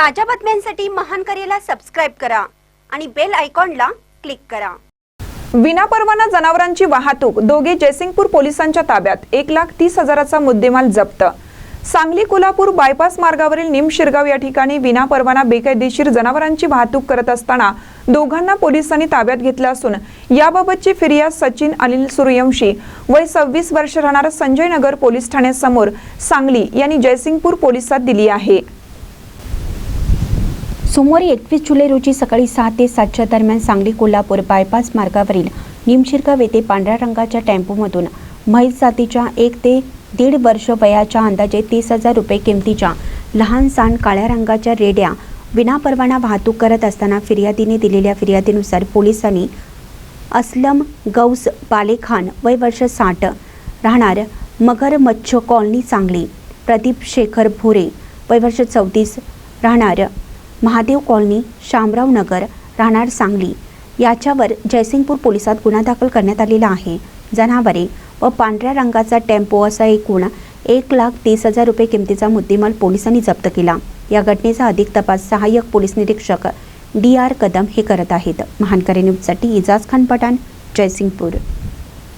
ताज्या बातम्यांसाठी महान करेला सबस्क्राईब करा आणि बेल आयकॉनला क्लिक करा. विनापरवाना जनावरांची वाहतूक. दोघे जयसिंगपूर पोलिसांच्या ताब्यात. एक लाख तीस हजाराचा मुद्देमाल जप्त. सांगली कोल्हापूर बायपास मार्गावरील निमशिरगाव या ठिकाणी विनापरवाना बेकायदेशीर जनावरांची वाहतूक करत असताना दोघांना पोलिसांनी ताब्यात घेतलं असून याबाबतची फिर्याद सचिन अनिल सूर्यवंशी वय सव्वीस वर्ष राहणारा संजय नगर पोलीस ठाण्यासमोर सांगली यांनी जयसिंगपूर पोलिसात दिली आहे. सोमवारी एकवीस जुलै रोजी सकाळी सहा ते सातच्या दरम्यान सांगली कोल्हापूर बायपास मार्गावरील निमशिरगाव येथे पांढऱ्या रंगाच्या टेम्पोमधून म्हैस जातीच्या एक ते दीड वर्ष वयाच्या अंदाजे तीस हजार रुपये किमतीच्या लहान सहान काळ्या रंगाच्या रेड्या विनापरवाना वाहतूक करत असताना फिर्यादीने दिलेल्या फिर्यादीनुसार पोलिसांनी असलम गौस बालेखान वय वर्ष साठ राहणार मगर मच्छ कॉलनी सांगली प्रदीप शेखर भोरे वय वर्ष चौतीस राहणार महादेव कॉलनी शामराव नगर राहणार सांगली. याच्यावर जयसिंगपूर पोलिसात गुन्हा दाखल करण्यात आलेला आहे. जनावरे व पांढऱ्या रंगाचा टेम्पो असा एकूण एक लाख तीस हजार रुपये किमतीचा मुद्देमाल पोलिसांनी जप्त केला. या घटनेचा अधिक तपास सहाय्यक पोलीस निरीक्षक डी आर कदम हे करत आहेत. महानकरे न्यूजसाठी इजाज खान पठाण जयसिंगपूर.